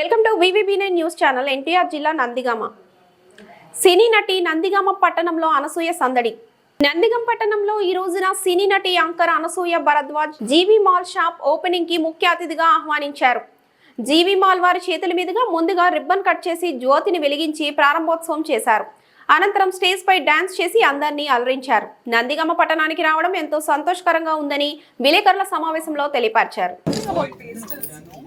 Welcome to VVB nine news channel NTR జిల్లా నందిగామ. సినీ నటి నందిగామ పట్టణంలో అనసూయ సందడి. నందిగం పట్టణంలో ఈ రోజున సినీ నటి anchor Anasuya Bharadwaj GV mall shop ఓపెనింగ్కి ముఖ్య అతిథిగా ఆహ్వానించారు. జీవి మాల్ వారి చేతుల మీదుగా ముందుగా రిబ్బన్ కట్ చేసి జ్యోతిని వెలిగించి ప్రారంభోత్సవం చేశారు. అనంతరం స్టేజ్ పై డాన్స్ చేసి అందరినీ అలరించారు. నందిగమ పట్టణానికి రావడం ఎంతో సంతోషకరంగా ఉందని విలేకరుల సమావేశంలో తెలియపరిచారు.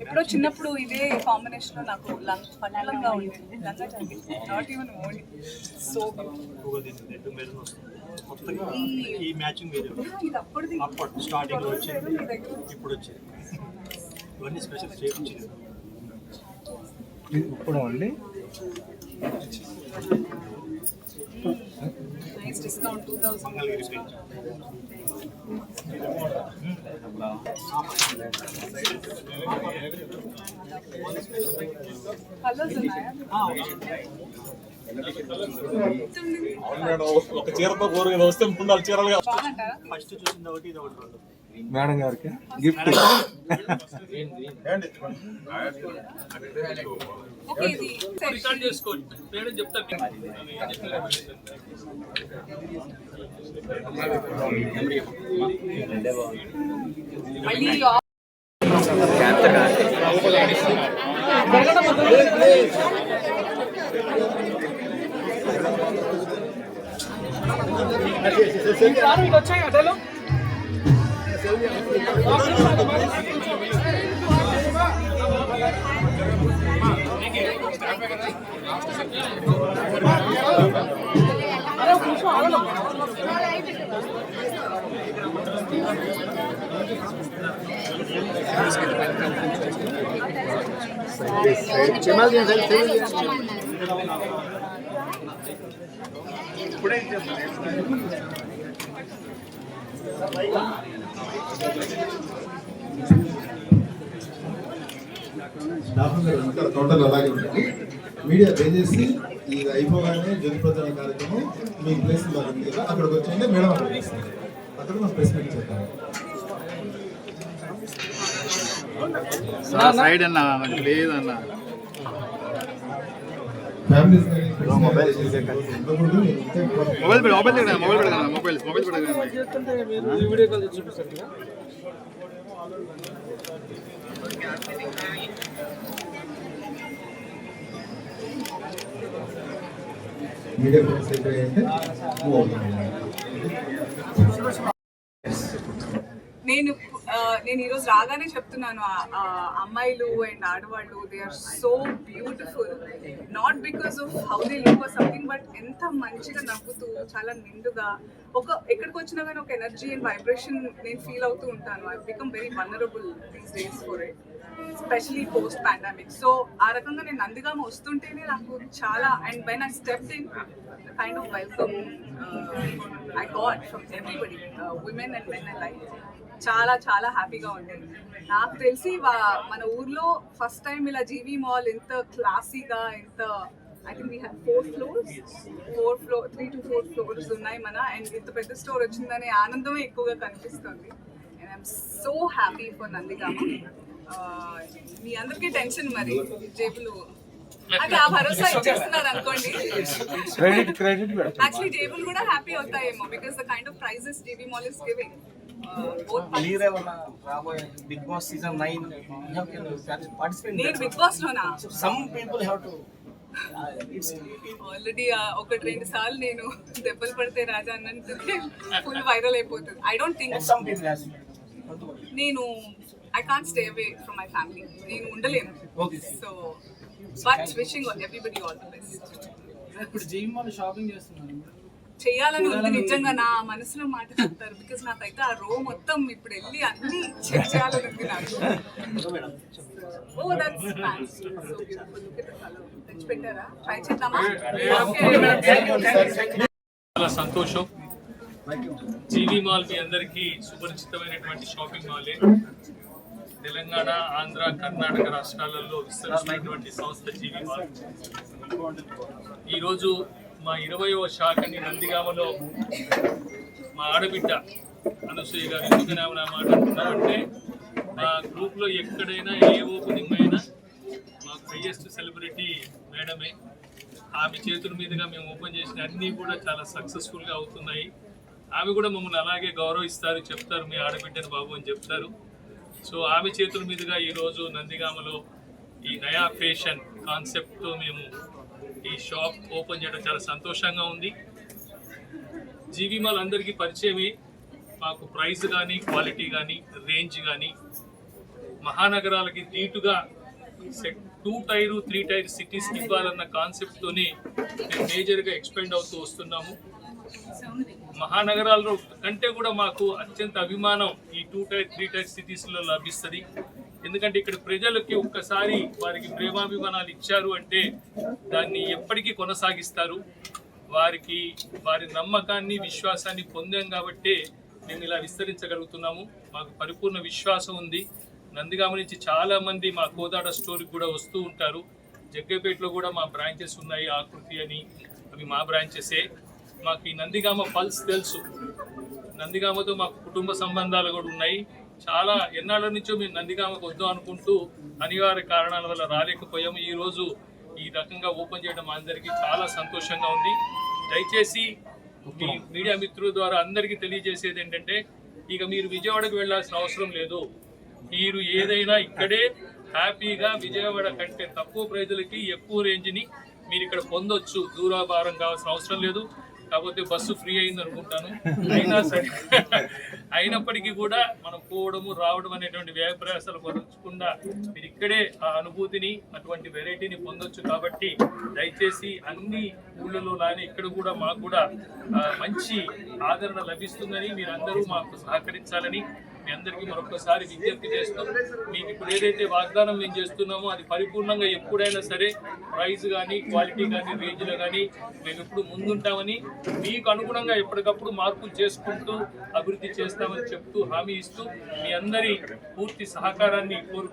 ఎప్పుడో చిన్నప్పుడు ఇదే కాంబినేషన్లో నాకు లంగ్ పట్టలంగా లంగా jacket. Not even only so ఈ మ్యాచింగ్ అప్పుడు స్టార్టింగ్ వచ్చింది. ఇప్పుడు వచ్చింది ఇవన్నీ స్పెషల్ చేయించింది ఇప్పుడు అండి nice discount two thousand Mangalagiri పెంచి కలర్స్ ఉన్నాయా ఒక చీరతో కోరు వస్తే మూడు నాలుగు చీరలు కావాలి. బాగుంటారా ఫస్ట్ చూసింది ఒకటి ఇది ఒకటి రెండు మేడం గారికి గిఫ్ట్. వచ్చాయి ఇది సెక్షన్ మళ్ళీ డాక్టర్ ఇంకా టోటల్ అలాగే ఉంటుంది మీడియా పే చేసి ఇది అయిపోగానే జ్యోతి ప్రచార కార్యక్రమం మీ ప్లేస్ ఉంది కదా అక్కడికి వచ్చేయండి మేడం అక్కడ అక్కడ మనం ప్రెస్ మీట్ చేద్దాం. సైడ్ అన్న లేదన్నా. Families mobile. Mobile mobile mobile mobile ఆ, నేను ఈరోజు రాగానే చెప్తున్నాను అమ్మాయిలు అండ్ ఆడవాళ్ళు they are so beautiful not because of how they look or something but ఎంత మంచిగా నవ్వుతూ చాలా నిండుగా ఒక ఎక్కడికి వచ్చినా కానీ ఒక ఎనర్జీ అండ్ వైబ్రేషన్ నేను ఫీల్ అవుతూ ఉంటాను. I become very vulnerable these days for it specially post pandemic so ఆ రకంగా నేను నందిగామ వస్తుంటేనే నాకు చాలా and when I step in kind of welcome I got from everybody women and men and life చాలా చాలా హ్యాపీగా ఉండేది. నాకు తెలిసి మన ఊర్లో ఫస్ట్ టైం ఇలా జీవీ మాల్ ఎంత క్లాసీగా ఎంత I think we have four floors four floor three to four floors ఉన్నాయి మన. అండ్ ఇంత పెద్ద స్టోర్ వచ్చిందనే ఆనందమే ఎక్కువగా కనిపిస్తుంది. And I'm so happy for Nandigama. మీ అందరికీ టెన్షన్ మరి జేబులు. అది ఆ భరోసా ఇచ్చేస్తున్నారు అనుకోండి. క్రెడిట్ క్రెడిట్ పెడతాం. యాక్చువల్లీ జేబులు కూడా happy అవుతాయేమో because the kind of prizes GV mall is giving both మీరేమన్నా రాబోయే Big Boss season nine participate నేను బిగ్ బాస్ లోనా? Some people have to it's already ఒకటి రెండు సార్లు నేను దెబ్బలు పడితే రాజా అన్నందుకే ఫుల్ వైరల్ అయిపోతుంది. I don't think some people has నేను I can't stay away from my family నేను ఉండలేను. So but wishing everybody all the best ఇప్పుడు జీవి వాళ్ళు షాపింగ్ చేస్తున్నారు. చేయాలని ఉంది. నిజంగా నా మనసులో మాట చెప్తారు. బికాస్ నాకైతే ఆ రో మొత్తం ఇప్పుడు వెళ్ళి అన్ని చెక్ చేయాలని ఉంది నాకు. ఓ that's nice so beautiful look at the colour తెచ్చి పెట్టారా? ట్రై చేద్దామా? చాలా సంతోషం. జీవి మాల్ మీ అందరికీ సుపరిచితమైనటువంటి షాపింగ్ మాలే. తెలంగాణ ఆంధ్ర కర్ణాటక రాష్ట్రాలలో విస్తరించినటువంటి సంస్థ జీవి మాల్. ఈరోజు మా ఇరవయవ శాఖని నందిగామలో మా ఆడబిడ్డ అనసూయ గారు ఎందుకని నా మాట అంటున్నామంటే మా గ్రూప్లో ఎక్కడైనా ఏ ఓపెనింగ్ అయినా మాకు హయ్యెస్ట్ సెలబ్రిటీ మేడమే. ఆమె చేతుల మీదుగా మేము ఓపెన్ చేసిన అన్నీ కూడా చాలా సక్సెస్ఫుల్గా అవుతున్నాయి. ఆమె కూడా మమ్మల్ని అలాగే గౌరవిస్తారు చెప్తారు మీ ఆడబిడ్డని బాబు అని చెప్తారు. సో ఆమె చేతుల మీదుగా ఈరోజు నందిగామలో ఈ నయా ఫేషన్ కాన్సెప్ట్తో మేము ఈ షాప్ ఓపెన్ చేయడం చాలా సంతోషంగా ఉంది. జీవిమాల్ అందరికీ పరిచయమే. మాకు ప్రైస్ కానీ క్వాలిటీ కానీ రేంజ్ కానీ మహానగరాలకి దీటుగా set two tier three tier సిటీస్కి ఇవ్వాలన్న కాన్సెప్ట్తోనే మేము మేజర్గా ఎక్స్పెండ్ అవుతూ వస్తున్నాము. మహానగరాల్లో కంటే కూడా మాకు అత్యంత అభిమానం ఈ టూ టైర్ త్రీ టైర్ సిటీస్లో లభిస్తుంది. ఎందుకంటే ఇక్కడ ప్రజలకి ఒక్కసారి వారికి ప్రేమాభిమానాలు ఇచ్చారు అంటే దాన్ని ఎప్పటికీ కొనసాగిస్తారు. వారికి వారి నమ్మకాన్ని విశ్వాసాన్ని పొందాం కాబట్టే మేము ఇలా విస్తరించగలుగుతున్నాము. మాకు పరిపూర్ణ విశ్వాసం ఉంది. నందిగామ నుంచి చాలామంది మా కోదాడ స్టోర్కి కూడా వస్తూ ఉంటారు. జగ్గపేటలో కూడా మా బ్రాంచెస్ ఉన్నాయి ఆకృతి అని. అవి మా బ్రాంచెసే. మాకు ఈ నందిగామ పల్స్ తెలుసు. నందిగామతో మాకు కుటుంబ సంబంధాలు కూడా ఉన్నాయి. చాలా ఎన్నాళ్ళ నుంచో మేము నందిగామకు వద్దాం అనుకుంటూ అనివార్య కారణాల వల్ల రాలేకపోయాము. ఈ రోజు ఈ రకంగా ఓపెన్ చేయడం అందరికీ చాలా సంతోషంగా ఉంది. దయచేసి మీ మీడియా మిత్రుల ద్వారా అందరికీ తెలియజేసేది ఏంటంటే ఇక మీరు విజయవాడకు వెళ్ళాల్సిన అవసరం లేదు. మీరు ఏదైనా ఇక్కడే హ్యాపీగా విజయవాడ కంటే తక్కువ ప్రైజులకి ఎక్కువ రేంజ్ని మీరు ఇక్కడ పొందొచ్చు. దూరాభారం కావాల్సిన అవసరం లేదు. కాకపోతే బస్సు ఫ్రీ అయింది అనుకుంటాను అయినా సరే అయినప్పటికీ కూడా మనం పోవడము రావడం అనేటువంటి వ్యయ ప్రయాసాలు మీరు ఇక్కడే ఆ అనుభూతిని అటువంటి వెరైటీని పొందొచ్చు కాబట్టి దయచేసి అన్ని ఊళ్ళలో కానీ ఇక్కడ కూడా మాకు కూడా మంచి ఆదరణ లభిస్తుందని మీరందరూ మాకు సహకరించాలని మీ అందరికీ మరొకసారి విజ్ఞప్తి చేస్తూ. మీకు ఇప్పుడు ఏదైతే వాగ్దానం మేము చేస్తున్నామో అది పరిపూర్ణంగా ఎప్పుడైనా సరే ప్రైస్ కానీ క్వాలిటీ కానీ రేంజ్లో కానీ మేము ఎప్పుడు ముందుంటామని మీకు అనుగుణంగా ఎప్పటికప్పుడు మార్పులు చేసుకుంటూ అభివృద్ధి చేస్తామని చెప్తూ హామీ ఇస్తూ మీ అందరి పూర్తి సహకారాన్ని కోరు